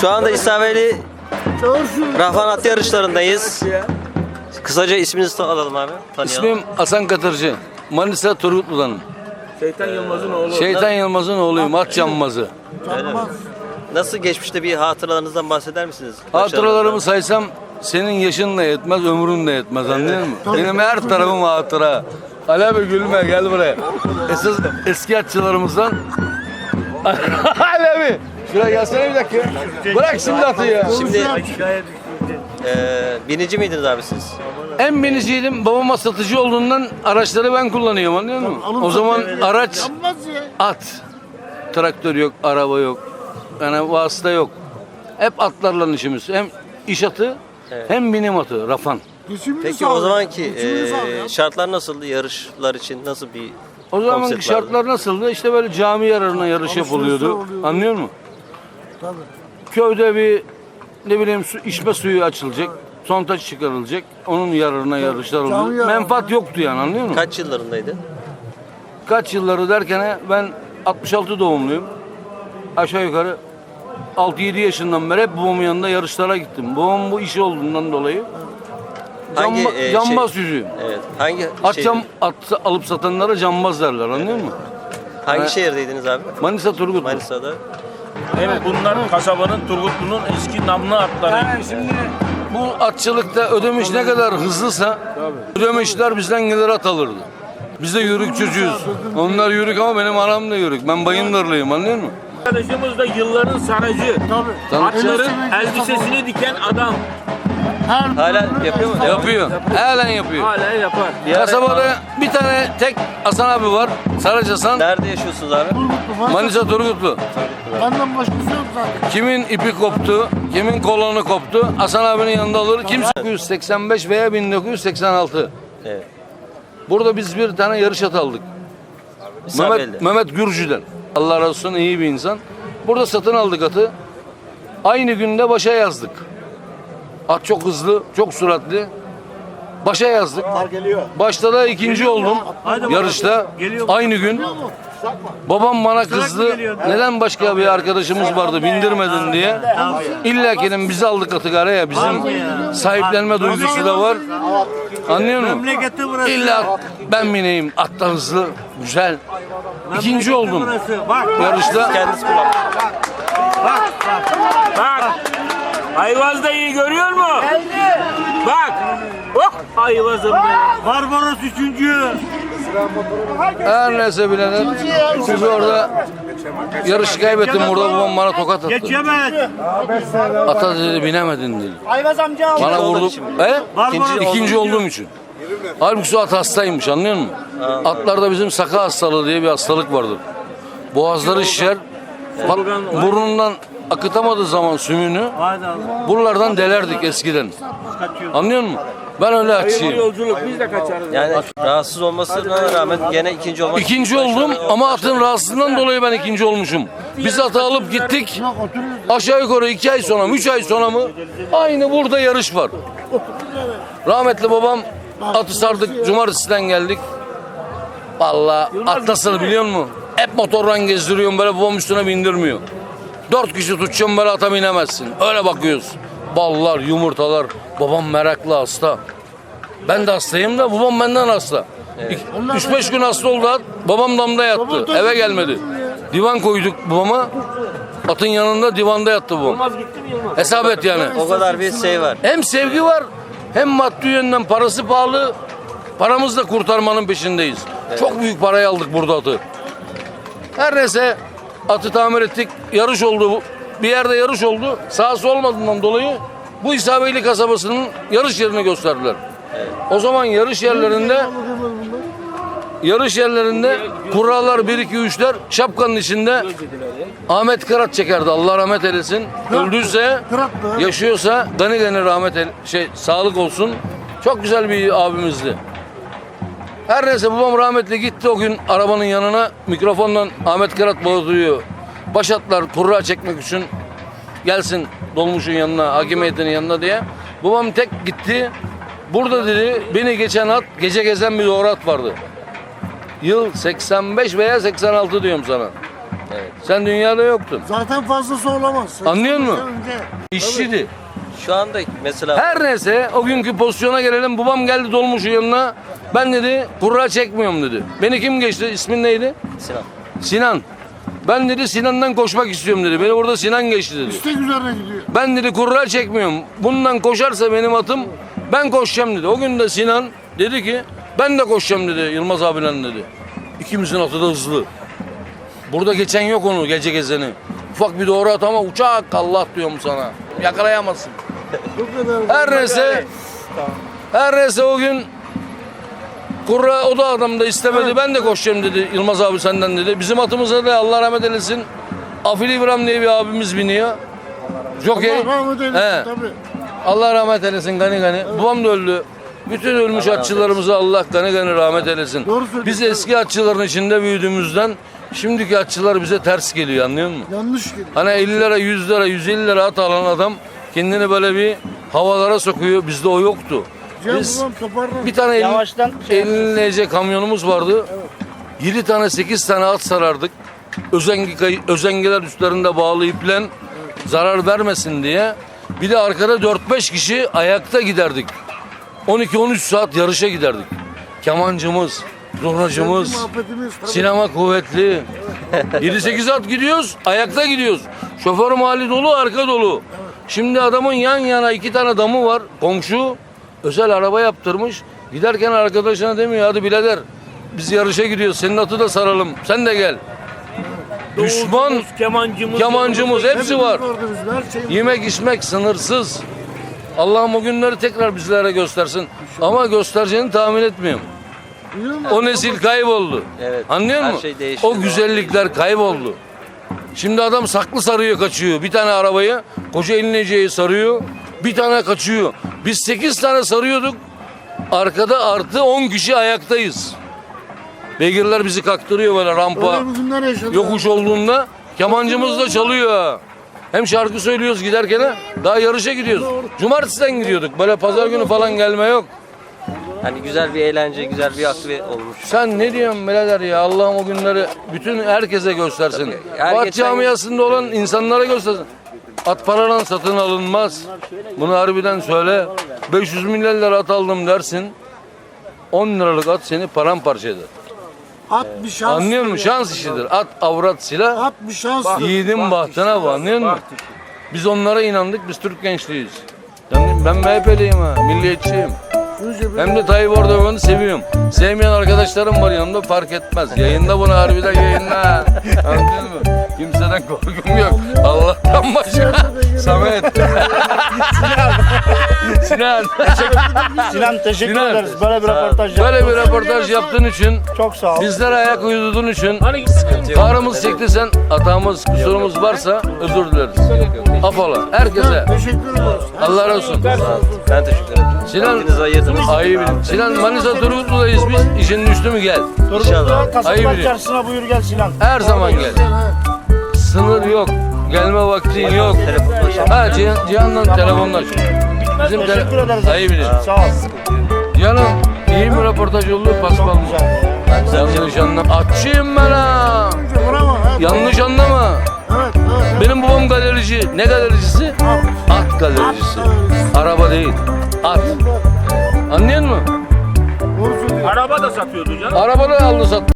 Şu anda İslameli Rahman At yarışlarındayız. Kısaca isminizi alalım abi. Tanıyalım. İsmim Hasan Katırcı. Manisa Turgutlu'danım. Şeytan Yılmaz'ın oğlu. Şeytan Yılmaz'ın oğluyum. At yanmazı. Öyle mi? Nasıl geçmişte bir hatıralarınızdan bahseder misiniz? Hatıralarımı saysam senin yaşın da yetmez, ömrün de yetmez anlıyor musun? Benim her tarafım hatıra. Ali abi gülme gel buraya. Esas eski atçılarımızdan. Ali abi. Şuraya gelsene bir dakika. Bırak şimdi atı ya. Şimdi eee binici miydiniz abi siz? En biniciydim. Babama satıcı olduğundan araçları ben kullanıyorum anlıyor musun? O zaman araç at. Traktör yok, araba yok. Yani vasıta yok. Hep atlarla işimiz. Hem iş atı hem binim atı. Rafan. Peki o zamanki eee, şartlar nasıldı yarışlar için? Nasıl bir O zamanki konsept vardı? şartlar nasıldı? İşte böyle cami yararına yarış yapılıyordu. Anlıyor musun? Köyde bir ne bileyim su, içme suyu açılacak. Sontaç çıkarılacak. Onun yararına yarışlar oluyor. Menfaat yoktu yani anlıyor musun? Kaç yıllarındaydı? Kaç yılları derken ben 66 doğumluyum. Aşağı yukarı 6-7 yaşından beri hep babamın yanında yarışlara gittim. Babam bu işi olduğundan dolayı Hangi, camba, e, cambaz şey- yüzüğü. Evet. Hangi At, şey- cam, at alıp satanlara cambaz derler anlıyor musun? hangi Ha. şehirdeydiniz abi? Manisa Turgut. Manisa'da. Evet bunlar kasabanın Turgutlu'nun eski namlı atları. Yani şimdi bu atçılıkta ödemiş ne kadar hızlısa ödemişler bizden gelir at alırdı. Biz de yürük çocuğuz. Onlar yürük ama benim anam da yürük. Ben bayındırlıyım anlıyor musun? Arkadaşımız da yılların saracı. Tabii. Atların elbisesini diken adam. Hala yapıyor mu? Yapıyor. Halen yapıyor. Hala yapar. Ara- Kasabada bir tane tek Hasan abi var. Saraç Hasan. Nerede yaşıyorsunuz abi? Manisa Turgutlu. Benden başkası yok zaten. Kimin ipi koptu, kimin kolonu koptu Hasan abinin yanında alır. Kimse 1985 veya 1986. Evet. Burada biz bir tane yarış at aldık. İsabelli. Mehmet, Mehmet Gürcü'den. Allah razı olsun iyi bir insan. Burada satın aldık atı. Aynı günde başa yazdık. At çok hızlı, çok süratli. Başa yazdık. Başta da ikinci oldum yarışta. Aynı gün. Babam bana kızdı. Neden başka bir arkadaşımız vardı bindirmedin diye. İlla ki dedim, biz aldık atı ya bizim sahiplenme duygusu da var. Anlıyor musun? İlla ben bineyim. At da hızlı, güzel. İkinci oldum yarışta. Kendisi kullanmış. Bak. Ayvaz da iyi görüyor mu? Bak. Oh Ayvaz'ım benim. Barbaros üçüncü. Her neyse bilenler. Biz orada yarışı kaybettim. Burada babam bana tokat attı. Geçemez. Ata dedi binemedin dedi. Ayvaz amca. Bana vurdu. He? İkinci İkinci olduğum için. Halbuki su at hastaymış anlıyor musun? Atlarda bizim saka hastalığı diye bir hastalık vardır. Boğazları şişer. Bak, burnundan akıtamadığı zaman sümüğünü buralardan delerdik eskiden. Anlıyor musun? Ben öyle açayım. yolculuk biz de kaçarız. Yani rahatsız olmasına rağmen gene ikinci olmak İkinci oldum ama atın rahatsızlığından dolayı ben ikinci olmuşum. Biz atı alıp gittik. Aşağı yukarı iki ay sonra mı, üç ay sonra mı? Aynı burada yarış var. Rahmetli babam atı sardık. Cumartesiden geldik. Vallahi at nasıl biliyor musun? Hep motordan gezdiriyorum böyle babam üstüne bindirmiyor. Dört kişi tutacağım böyle ata binemezsin. Öyle bakıyoruz. Ballar, yumurtalar. Babam meraklı hasta. Ben de hastayım da babam benden hasta. 3-5 gün hasta oldu at. Babam damda yattı. Eve gelmedi. Divan koyduk babama. Atın yanında divanda yattı Yılmaz? Hesap et yani. o kadar bir şey var. Hem sevgi var hem maddi yönden parası pahalı. Paramızı da kurtarmanın peşindeyiz. Çok büyük parayı aldık burada atı. Her neyse atı tamir ettik. Yarış oldu. Bir yerde yarış oldu. Sahası olmadığından dolayı bu İsabeyli kasabasının yarış yerini gösterdiler. O zaman yarış yerlerinde yarış yerlerinde kurallar 1 2 3'ler şapkanın içinde Ahmet Karat çekerdi. Allah rahmet eylesin. Öldüyse yaşıyorsa gani gani rahmet el, şey sağlık olsun. Çok güzel bir abimizdi. Her neyse babam rahmetli gitti o gün arabanın yanına mikrofonla Ahmet Karat bağırıyor. Başatlar kurra çekmek için gelsin dolmuşun yanına, hakimiyetinin yanına diye. Babam tek gitti. Burada dedi beni geçen at, gece gezen bir doğru at vardı. Yıl 85 veya 86 diyorum sana. Evet. Sen dünyada yoktun. Zaten fazlası olamaz. Anlıyor musun? Önce. İşçiydi. Şu anda mesela Her neyse o günkü pozisyona gelelim. Babam geldi dolmuşun yanına. Ben dedi kurra çekmiyorum dedi. Beni kim geçti? İsmin neydi? Sinan. Sinan. Ben dedi Sinan'dan koşmak istiyorum dedi. Beni burada Sinan geçti dedi. İstek üzerine gidiyor. Ben dedi kurra çekmiyorum. Bundan koşarsa benim atım ben koşacağım dedi. O gün de Sinan dedi ki ben de koşacağım dedi Yılmaz abiyle dedi. İkimizin atı da hızlı. Burada geçen yok onu gece gezeni. Ufak bir doğru at ama uçak Allah diyorum sana. Yakalayamazsın. Bu kadar. Her neyse her neyse o gün Kurra o da adam da istemedi. Ben de koşacağım dedi Yılmaz abi senden dedi. Bizim atımıza da Allah rahmet eylesin. Afili İbrahim diye bir abimiz biniyor. Jockey. Allah rahmet eylesin He. tabii. Allah rahmet eylesin gani gani. Babam da öldü. Bütün ölmüş Allah atçılarımıza Allah gani gani rahmet eylesin. Doğru. Biz eski atçıların içinde büyüdüğümüzden şimdiki atçılar bize ters geliyor anlıyor musun? Yanlış geliyor. Hani 50 lira, 100 lira, 150 lira at alan adam kendini böyle bir havalara sokuyor. Bizde o yoktu. Biz bir tane Yavaştan şey 50 nece kamyonumuz vardı. 7 tane 8 tane at sarardık. Özengi, özengiler üstlerinde bağlı iplen zarar vermesin diye. Bir de arkada 4-5 kişi ayakta giderdik. 12-13 saat yarışa giderdik. Kemancımız, zurnacımız. Sinema kuvvetli. 7-8 at gidiyoruz, ayakta gidiyoruz. Şoför mali dolu, arka dolu. Şimdi adamın yan yana iki tane damı var. Komşu özel araba yaptırmış. Giderken arkadaşına demiyor hadi birader biz yarışa gidiyoruz. Senin atı da saralım. Sen de gel. Düşman, kemancımız, kemancımız hepsi var. şey Yemek içmek sınırsız. Allah'ım o günleri tekrar bizlere göstersin. Ama göstereceğini tahmin etmiyorum. O nesil kayboldu. Evet. Anlıyor Her musun? şey değişti. o güzellikler kayboldu. Şimdi adam saklı sarıyor kaçıyor. Bir tane arabayı koca elineceği sarıyor. Bir tane kaçıyor. Biz 8 tane sarıyorduk. Arkada artı 10 kişi ayaktayız. Beygirler bizi kaktırıyor böyle rampa. Öyle bir günler yaşadık. Yokuş olduğunda kemancımız da çalıyor. ha. Hem şarkı söylüyoruz giderken ha, daha yarışa gidiyoruz. Cumartesiden gidiyorduk. Böyle pazar günü falan gelme yok. Hani güzel bir eğlence, güzel bir aktivite olmuş. Sen ne diyorsun birader ya Allah'ım o günleri bütün herkese göstersin. Her At geçen- camiasında olan insanlara göstersin. At paradan satın alınmaz. Bunu harbiden söyle. 500 milyar lira at aldım dersin. 10 liralık at seni paramparça eder. At bir şans. Anlıyor musun? Şans işidir. At avrat silah. At bir şans. Yiğidin bahtına bu anlıyor musun? Biz onlara inandık. Biz Türk gençliğiz. Yani ben MHP'liyim ha. Milliyetçiyim. Hem de Tayyip Erdoğan'ı seviyorum. Sevmeyen arkadaşlarım var yanımda fark etmez. Yayında bunu harbiden yayınla. Anladın mı? Kimseden korkum yok. Allah'tan başka. Samet. Sinan. Sinan teşekkür Sinan. ederiz. Böyle bir röportaj yaptın. Böyle bir röportaj yaptığın için, Çok sağ ol. bizlere ayak uydurduğun için, Hani Sıkıntı yok. karımız çekti sen, hatamız, kusurumuz varsa özür dileriz. Afola. Herkese. Teşekkür ederiz. Allah razı olsun. Ben teşekkür ederim. Sinan, ayırdınız. ayı bilin. Sinan Manisa Turgutlu'dayız biz. İşin düştü mü gel. İnşallah. Ayıp Kasaplar ediyor. çarşısına buyur gel Sinan. Her zaman gel. Sınır yok. Gelme vaktin yok. Telefonlaşalım. Ha Cihan, Cihan'la telefonlaş. Bizim Teşekkür tele- ederiz. Ayı bilin. Sağ ol. Cihan'ım iyi bir röportaj oldu. Paspal mı? Güzel. Yanlış anlama. Atçıyım ben ha. Bravo. Yanlış anlama. Benim babam galerici. Ne galericisi? At galericisi. Araba değil. At. Anlıyor musun? Araba da satıyordu canım. Arabanı aldı sattı.